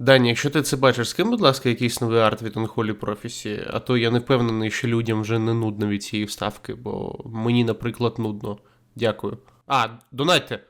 Дані, якщо ти це бачиш, скинь, будь ласка, якийсь новий арт від Unholy Prophecy, а то я не впевнений, що людям вже не нудно від цієї вставки, бо мені, наприклад, нудно. Дякую. А, донайте.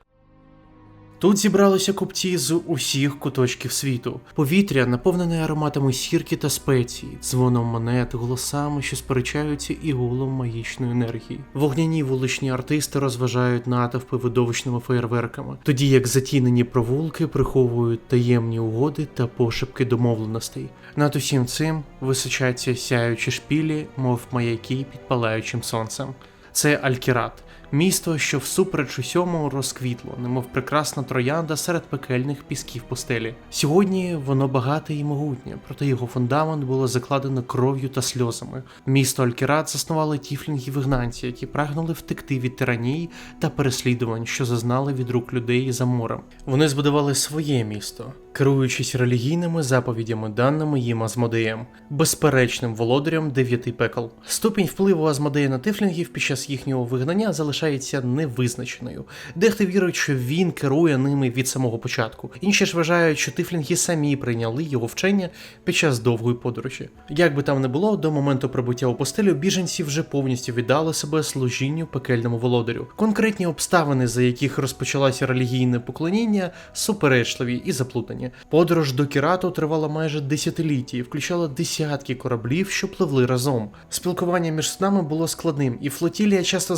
Тут зібралися купці з усіх куточків світу. Повітря наповнене ароматами сірки та спецій, дзвоном монет, голосами, що сперечаються, і гулом магічної енергії. Вогняні вуличні артисти розважають натовпи видовищними феєрверками, тоді як затінені провулки приховують таємні угоди та пошепки домовленостей. Над усім цим височаться сяючі шпілі, мов маяки під палаючим сонцем. Це Алькірат, місто, що всупереч усьому розквітло, немов прекрасна троянда серед пекельних пісків пустелі. Сьогодні воно багате і могутнє, проте його фундамент було закладено кров'ю та сльозами. Місто Алькірат заснували тіфлінги вигнанці, які прагнули втекти від тиранії та переслідувань, що зазнали від рук людей за морем. Вони збудували своє місто, керуючись релігійними заповідями, даними їм Азмодеєм, безперечним володарем дев'яти пекл. Ступінь впливу Азмодея на тифлінгів під час їхнього вигнання залишається невизначеною. Дехто вірить, що він керує ними від самого початку. Інші ж вважають, що тифлінги самі прийняли його вчення під час довгої подорожі. Як би там не було, до моменту прибуття у постелю біженці вже повністю віддали себе служінню пекельному володарю. Конкретні обставини, за яких розпочалося релігійне поклоніння, суперечливі і заплутані. Подорож до Кірату тривала майже десятиліття і включала десятки кораблів, що пливли разом. Спілкування між суднами було складним, і флотілія часто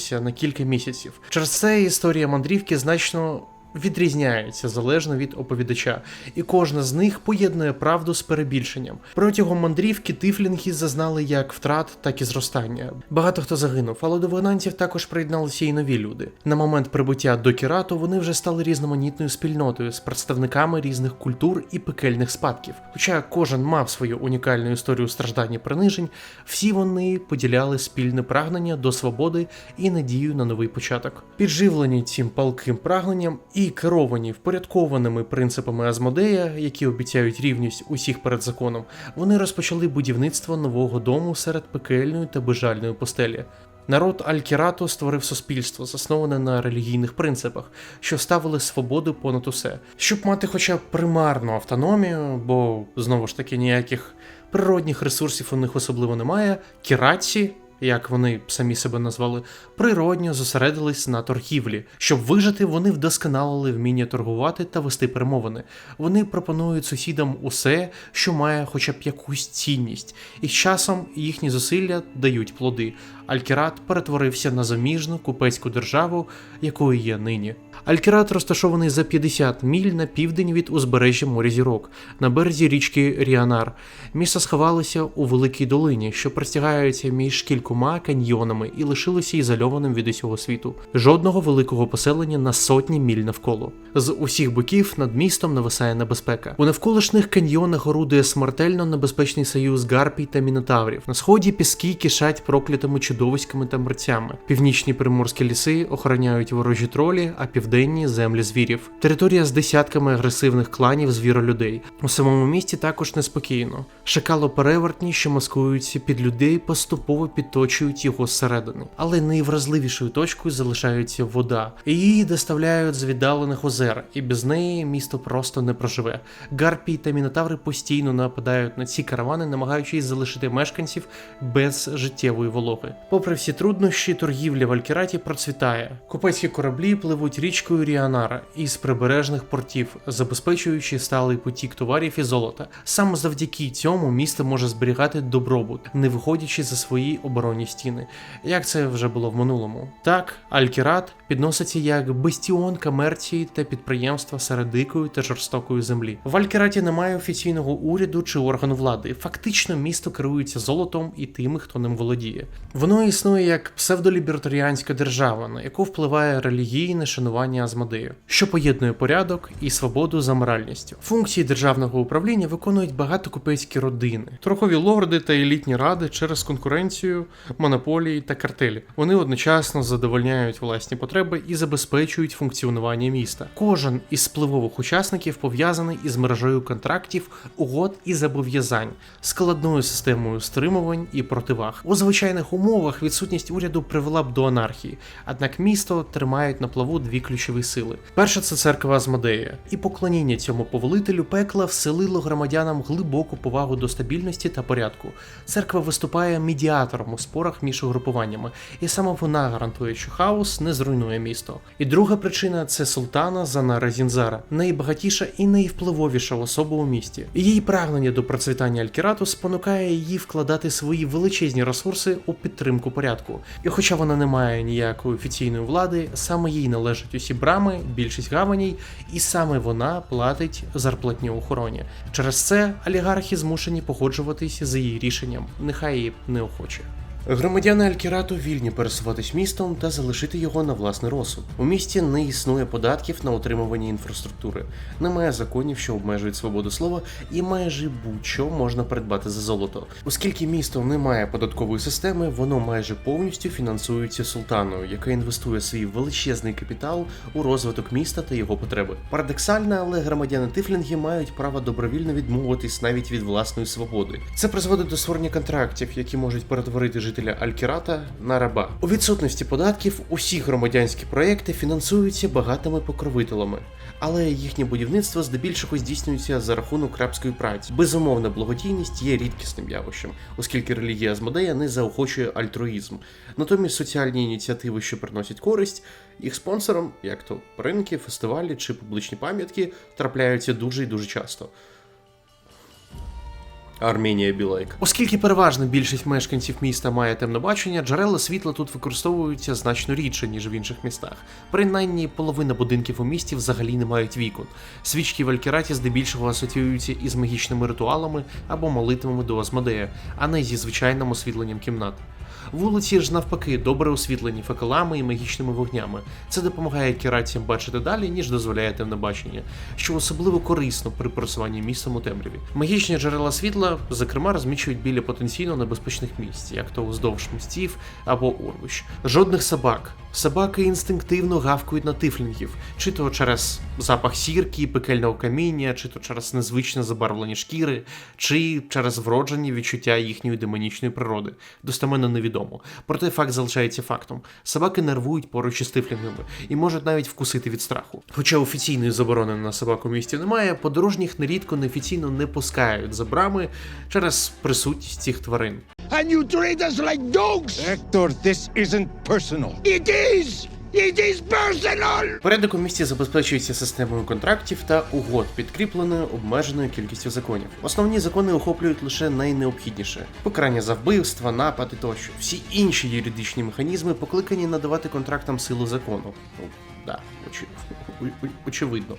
затримувалася на кілька місяців. Через це історія мандрівки значно. Відрізняється залежно від оповідача, і кожна з них поєднує правду з перебільшенням. Протягом мандрівки тифлінги зазнали як втрат, так і зростання. Багато хто загинув, але до вигнанців також приєдналися і нові люди. На момент прибуття до Кірату вони вже стали різноманітною спільнотою з представниками різних культур і пекельних спадків. Хоча кожен мав свою унікальну історію страждань і принижень, всі вони поділяли спільне прагнення до свободи і надію на новий початок. Підживлені цим палким прагненням і керовані впорядкованими принципами Азмодея, які обіцяють рівність усіх перед законом, вони розпочали будівництво нового дому серед пекельної та безжальної постелі. Народ Алькірату створив суспільство, засноване на релігійних принципах, що ставили свободу понад усе, щоб мати хоча б примарну автономію, бо знову ж таки ніяких природних ресурсів у них особливо немає. Кіратці, як вони самі себе назвали, природньо зосередились на торгівлі. Щоб вижити, вони вдосконалили вміння торгувати та вести перемовини. Вони пропонують сусідам усе, що має хоча б якусь цінність, і з часом їхні зусилля дають плоди. Алькірат перетворився на заміжну купецьку державу, якою є нині. Алькірат розташований за 50 міль на південь від узбережжя моря зірок, на березі річки Ріанар. Місто сховалося у великій долині, що простягається між кількома каньйонами і лишилося ізольованим від усього світу. Жодного великого поселення на сотні міль навколо. З усіх боків над містом нависає небезпека. У навколишніх каньйонах орудує смертельно небезпечний союз гарпій та мінотаврів. На сході піски кишать проклятими чудовиськами та мерцями. Північні приморські ліси охороняють ворожі тролі, а південні землі звірів. Територія з десятками агресивних кланів звіролюдей. У самому місті також неспокійно. Шакало-перевертні, що маскуються під людей, поступово підточують його зсередини. Але найвразливішою точкою залишається вода. Її доставляють з віддалених озер, і без неї місто просто не проживе. Гарпії та мінотаври постійно нападають на ці каравани, намагаючись залишити мешканців без життєвої вологи. Попри всі труднощі, торгівля в Алькіраті процвітає. Купецькі кораблі пливуть річкою Ріанара із прибережних портів, забезпечуючи сталий потік товарів і золота. Саме завдяки цьому місто може зберігати добробут, не виходячи за свої оборонні стіни, як це вже було в минулому. Так, Алькірат підноситься як бастіон комерції та підприємства серед дикої та жорстокої землі. В Алькіраті немає офіційного уряду чи органу влади. Фактично, місто керується золотом і тими, хто ним володіє. Воно існує як псевдолібертаріанська держава, на яку впливає релігійне шанування Азмодею, що поєднує порядок і свободу за моральністю. Функції державного управління виконують багато купецькі роди родини, торгові лорди та елітні ради через конкуренцію, монополії та картелі. Вони одночасно задовольняють власні потреби і забезпечують функціонування міста. Кожен із спливових учасників пов'язаний із мережею контрактів, угод і зобов'язань, складною системою стримувань і противаг. У звичайних умовах відсутність уряду привела б до анархії, однак місто тримають на плаву дві ключові сили. Перша це церква Азмодея, і поклоніння цьому повелителю пекла вселило громадянам глибоку повагу до стабільності та порядку. Церква виступає медіатором у спорах між угрупуваннями, і саме вона гарантує, що хаос не зруйнує місто. І друга причина це султана Занара Зінзара, найбагатіша і найвпливовіша особа у місті. Її прагнення до процвітання Алькірату спонукає її вкладати свої величезні ресурси у підтримку порядку. І хоча вона не має ніякої офіційної влади, саме їй належать усі брами, більшість гаваній, і саме вона платить зарплатню охороні. Через це олігархи змушені погоджуватися з її рішенням, нехай і неохоче. Громадяни Алькірату вільні пересуватись містом та залишити його на власний розсуд. У місті не існує податків на утримування інфраструктури, немає законів, що обмежують свободу слова, і майже будь-що можна придбати за золото. Оскільки місто не має податкової системи, воно майже повністю фінансується султаною, яка інвестує свій величезний капітал у розвиток міста та його потреби. Парадоксально, але громадяни Тифлінги мають право добровільно відмовитись навіть від власної свободи. Це призводить до створення контрактів, які можуть перетворити жителя Алькірата на раба. У відсутності податків усі громадянські проекти фінансуються багатими покровителями, але їхнє будівництво здебільшого здійснюється за рахунок рабської праці. Безумовна благодійність є рідкісним явищем, оскільки релігія Азмодея не заохочує альтруїзм. Натомість соціальні ініціативи, що приносять користь, їх спонсором, як то ринки, фестивалі чи публічні пам'ятки, трапляються дуже і дуже часто. Армінія Білайк. Оскільки переважна більшість мешканців міста має темне бачення, джерела світла тут використовуються значно рідше, ніж в інших містах. Принаймні, половина будинків у місті взагалі не мають вікон. Свічки в Алькіраті здебільшого асоціюються із магічними ритуалами або молитвами до Асмодея, а не зі звичайним освітленням кімнат. Вулиці ж навпаки добре освітлені факелами і магічними вогнями. Це допомагає кіратцям бачити далі, ніж дозволяє темне бачення, що особливо корисно при просуванні містом у темряві. Магічні джерела світла, зокрема, розміщують біля потенційно небезпечних місць, як то уздовж мостів або урвищ. Жодних собак. Собаки інстинктивно гавкають на тифлінгів, чи то через запах сірки, пекельного каміння, чи то через незвичне забарвлені шкіри, чи через вроджені відчуття їхньої демонічної природи. Достеменно невідомо. Проте факт залишається фактом. Собаки нервують поруч із тифлінгами і можуть навіть вкусити від страху. Хоча офіційної заборони на собаку в місті немає, подорожніх нерідко неофіційно не пускають за брами через присутність цих тварин. and you treat us like dogs! Hector, this isn't personal. It is! Порядок у місті забезпечується системою контрактів та угод, підкріпленою обмеженою кількістю законів. Основні закони охоплюють лише найнеобхідніше: покарання за вбивства, напади тощо. Всі інші юридичні механізми покликані надавати контрактам силу закону. Да, очі... очевидно.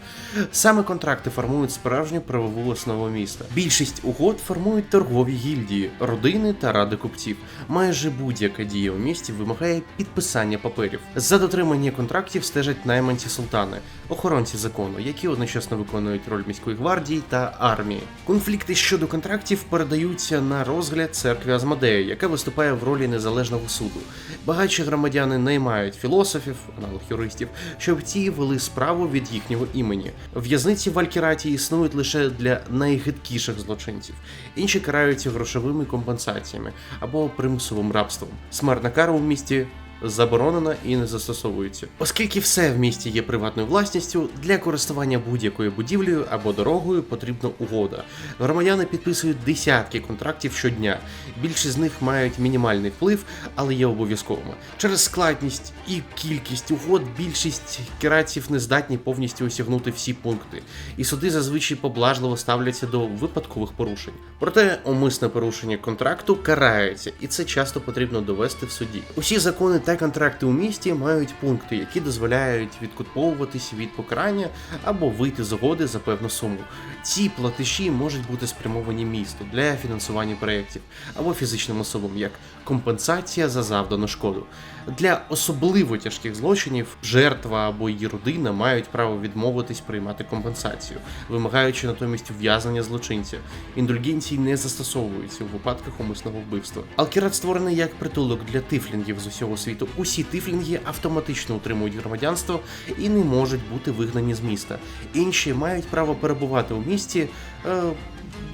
Саме контракти формують справжню правову основу міста. Більшість угод формують торгові гільдії, родини та ради купців. Майже будь-яка дія у місті вимагає підписання паперів. За дотримання контрактів стежать найманці султани, охоронці закону, які одночасно виконують роль міської гвардії та армії. Конфлікти щодо контрактів передаються на розгляд церкви Азмадея, яка виступає в ролі незалежного суду. Багатші громадяни наймають філософів, аналог юристів, щоб ті вели справу від їхнього імені. В'язниці в Алькіраті існують лише для найгидкіших злочинців. Інші караються грошовими компенсаціями або примусовим рабством. Смертна кара у місті заборонена і не застосовується. Оскільки все в місті є приватною власністю, для користування будь-якою будівлею або дорогою потрібна угода. Громадяни підписують десятки контрактів щодня. Більшість з них мають мінімальний вплив, але є обов'язковими. Через складність і кількість угод більшість кераців не здатні повністю осягнути всі пункти, і суди зазвичай поблажливо ставляться до випадкових порушень. Проте умисне порушення контракту карається, і це часто потрібно довести в суді. Усі закони Та контракти у місті мають пункти, які дозволяють відкуповуватися від покарання або вийти з угоди за певну суму. Ці платежі можуть бути спрямовані місту для фінансування проєктів або фізичним особам як компенсація за завдану шкоду. Для особливо тяжких злочинів жертва або її родина мають право відмовитись приймати компенсацію, вимагаючи натомість ув'язнення злочинця. Індульгенції не застосовуються у випадках умисного вбивства. Алкірат створений як притулок для тифлінгів з усього світу. Усі тифлінги автоматично отримують громадянство і не можуть бути вигнані з міста. Інші мають право перебувати у місті е,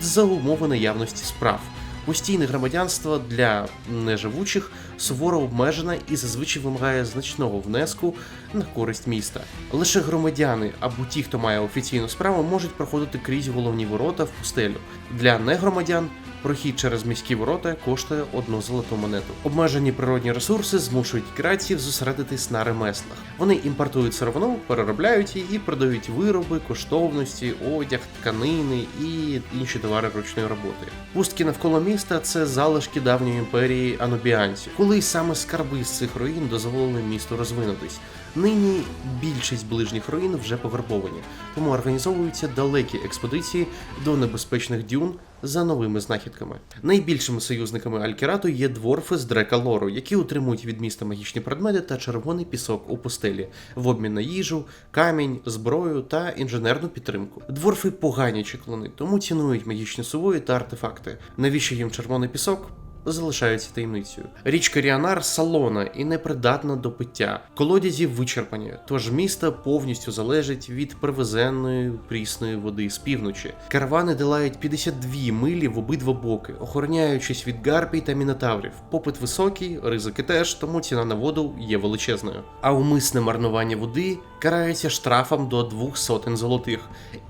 за умови наявності справ. Постійне громадянство для неживучих суворо обмежене і зазвичай вимагає значного внеску на користь міста. Лише громадяни або ті, хто має офіційну справу, можуть проходити крізь головні ворота в пустелю. Для негромадян прохід через міські ворота коштує одну золоту монету. Обмежені природні ресурси змушують кратів зосередитись на ремеслах. Вони імпортують сировину, переробляють її і продають вироби, коштовності, одяг, тканини і інші товари ручної роботи. Пустки навколо міста це залишки давньої імперії анубіанців, коли саме скарби з цих руїн дозволили місту розвинутись. Нині більшість ближніх руїн вже пограбовані, тому організовуються далекі експедиції до небезпечних дюн за новими знахідками. Найбільшими союзниками Алькерату є дворфи з Дрека Лору, які утримують від міста магічні предмети та червоний пісок у пустелі в обмін на їжу, камінь, зброю та інженерну підтримку. Дворфи погані чеклуни, тому цінують магічні сувої та артефакти. Навіщо їм червоний пісок? Залишаються таємницею. Річка Ріанар салона і непридатна до пиття. Колодязі вичерпані, тож місто повністю залежить від привезеної прісної води з півночі. Каравани долають 52 милі в обидва боки, охороняючись від гарпій та мінотаврів. Попит високий, ризики теж, тому ціна на воду є величезною. А умисне марнування води карається штрафом до двох сотень золотих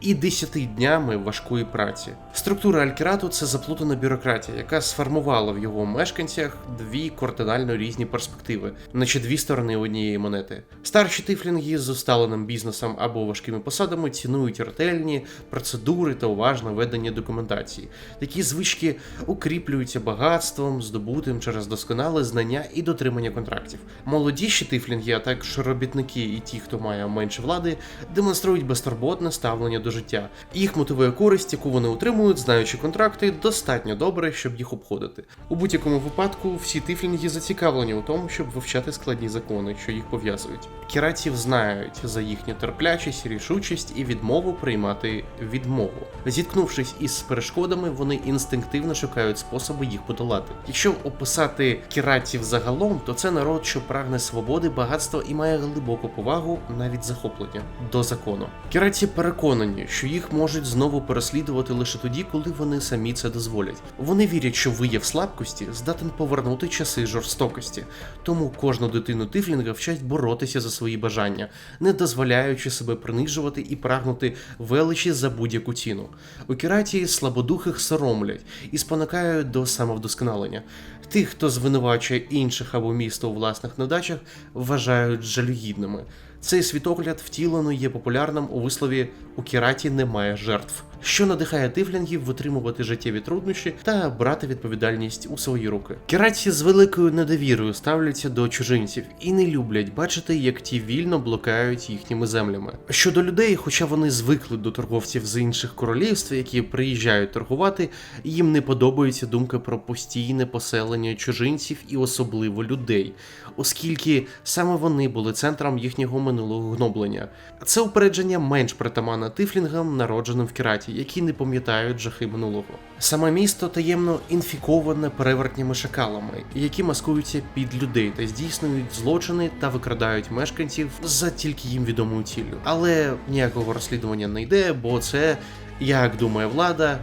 і 10 днями важкої праці. Структура Алькерату це заплутана бюрократія, яка сформувала в його мешканцях дві кардинально різні перспективи, наче дві сторони однієї монети. Старші тифлінги з усталеним бізнесом або важкими посадами цінують ретельні процедури та уважне ведення документації. Такі звички укріплюються багатством, здобутим через досконале знання і дотримання контрактів. Молодіші тифлінги, а також робітники і ті, хто має менше влади, демонструють безтурботне ставлення до життя. Їх мотивує користь, яку вони отримують, знаючи контракти, достатньо добре, щоб їх обходити. У будь-якому випадку всі тифлінги зацікавлені у тому, щоб вивчати складні закони, що їх пов'язують. Кіратів знають за їхню терплячість, рішучість і відмову приймати відмову. Зіткнувшись із перешкодами, вони інстинктивно шукають способи їх подолати. Якщо описати кіратів загалом, то це народ, що прагне свободи, багатства і має глибоку повагу, навіть захоплення до закону. Кіраті переконані, що їх можуть знову переслідувати лише тоді, коли вони самі це дозволять. Вони вірять, що вияв слабкості здатен повернути часи жорстокості, тому кожну дитину тифлінга вчать боротися за свої бажання, не дозволяючи себе принижувати і прагнути величі за будь-яку ціну. У Кіраті слабодухих соромлять і спонукають до самовдосконалення. Тих, хто звинувачує інших або місто у власних невдачах, вважають жалюгідними. Цей світогляд втілено є популярним у вислові у Кіраті немає жертв, що надихає тифлінгів витримувати життєві труднощі та брати відповідальність у свої руки. Кіраті з великою недовірою ставляться до чужинців і не люблять бачити, як ті вільно блукають їхніми землями. Щодо людей, хоча вони звикли до торговців з інших королівств, які приїжджають торгувати, їм не подобається думка про постійне поселення чужинців і особливо людей, оскільки саме вони були центром їхнього минулого гноблення. Це упередження менш притаманне тифлінгам, народженим в Кіраті, які не пам'ятають жахи минулого. Саме місто таємно інфіковане перевертніми шакалами, які маскуються під людей та здійснюють злочини та викрадають мешканців за тільки їм відомою ціллю. Але ніякого розслідування не йде, бо це, як думає влада,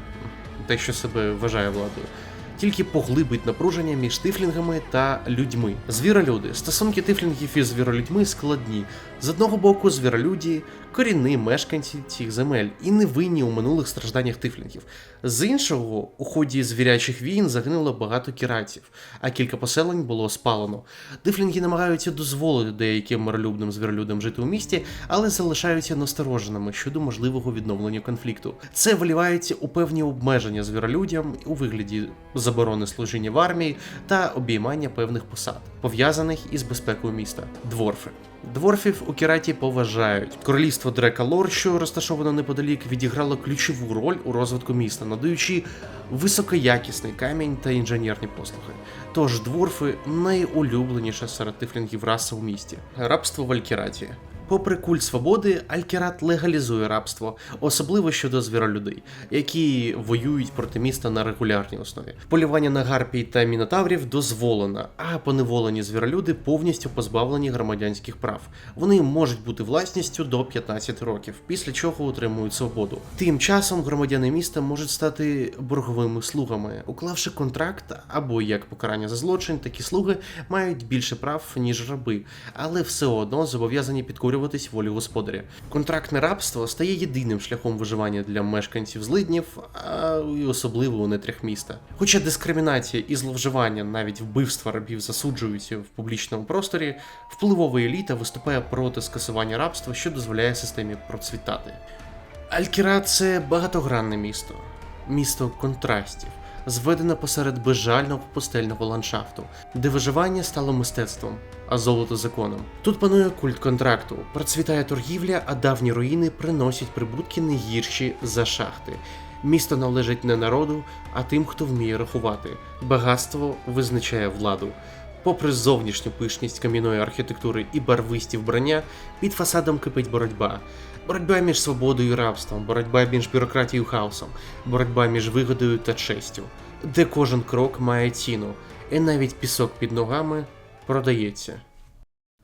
те, що себе вважає владою. Тільки поглибить напруження між тифлінгами та людьми. Звіролюди. Стосунки тифлінгів із звіролюдьми складні. З одного боку, звіролюді корінні мешканці цих земель і не винні у минулих стражданнях тифлінгів. З іншого, у ході звірячих війн загинуло багато кіратів, а кілька поселень було спалено. Тифлінги намагаються дозволити деяким миролюбним звіролюдам жити у місті, але залишаються настороженими щодо можливого відновлення конфлікту. Це вилівається у певні обмеження звіролюдям у вигляді заборони служіння в армії та обіймання певних посад, пов'язаних із безпекою міста. Дворфи. Дворфів у Кіраті поважають. Королівство Дрекалор, що розташовано неподалік, відіграло ключову роль у розвитку міста, надаючи високоякісний камінь та інженерні послуги. Тож дворфи найулюбленіша серед тифлінгів раса у місті. Рабство в Алькіраті. Попри культ свободи, Алькерат легалізує рабство, особливо щодо звіролюдей, які воюють проти міста на регулярній основі. Полювання на гарпій та мінотаврів дозволено, а поневолені звіролюди повністю позбавлені громадянських прав. Вони можуть бути власністю до 15 років, після чого отримують свободу. Тим часом громадяни міста можуть стати борговими слугами, уклавши контракт або як покарання за злочин, такі слуги мають більше прав ніж раби, але все одно зобов'язані підкорюватись волі господаря. Контрактне рабство стає єдиним шляхом виживання для мешканців злиднів, а і особливо у нетрях міста. Хоча дискримінація і зловживання, навіть вбивства рабів засуджуються в публічному просторі, впливова еліта виступає проти скасування рабства, що дозволяє системі процвітати. Алькіра це багатогранне місто, місто контрастів, зведене посеред безжального пустельного ландшафту, де виживання стало мистецтвом, а золото законом. Тут панує культ контракту, процвітає торгівля, а давні руїни приносять прибутки не гірші за шахти. Місто належить не народу, а тим, хто вміє рахувати. Багатство визначає владу. Попри зовнішню пишність кам'яної архітектури і барвисті вбрання, під фасадом кипить боротьба. Боротьба між свободою і рабством, боротьба між бюрократією і хаосом, боротьба між вигодою та честю, де кожен крок має ціну, і навіть пісок під ногами продається.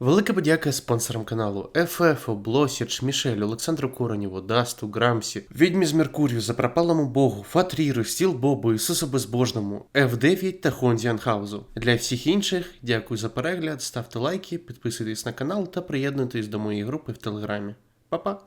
Велика подяка спонсорам каналу ФФ, Блосіч, Мішель, Олександру Коронєву, Дасту, Грамсі, Відьмі з Меркурію, Запропалому Богу, Фатріру, Стіл Бобу, Ісусу Безбожному, F9 та Хонзі Анхаузу. Для всіх інших, дякую за перегляд, ставте лайки, підписуйтесь на канал та приєднуйтесь до моєї групи в Телеграмі. Па-па!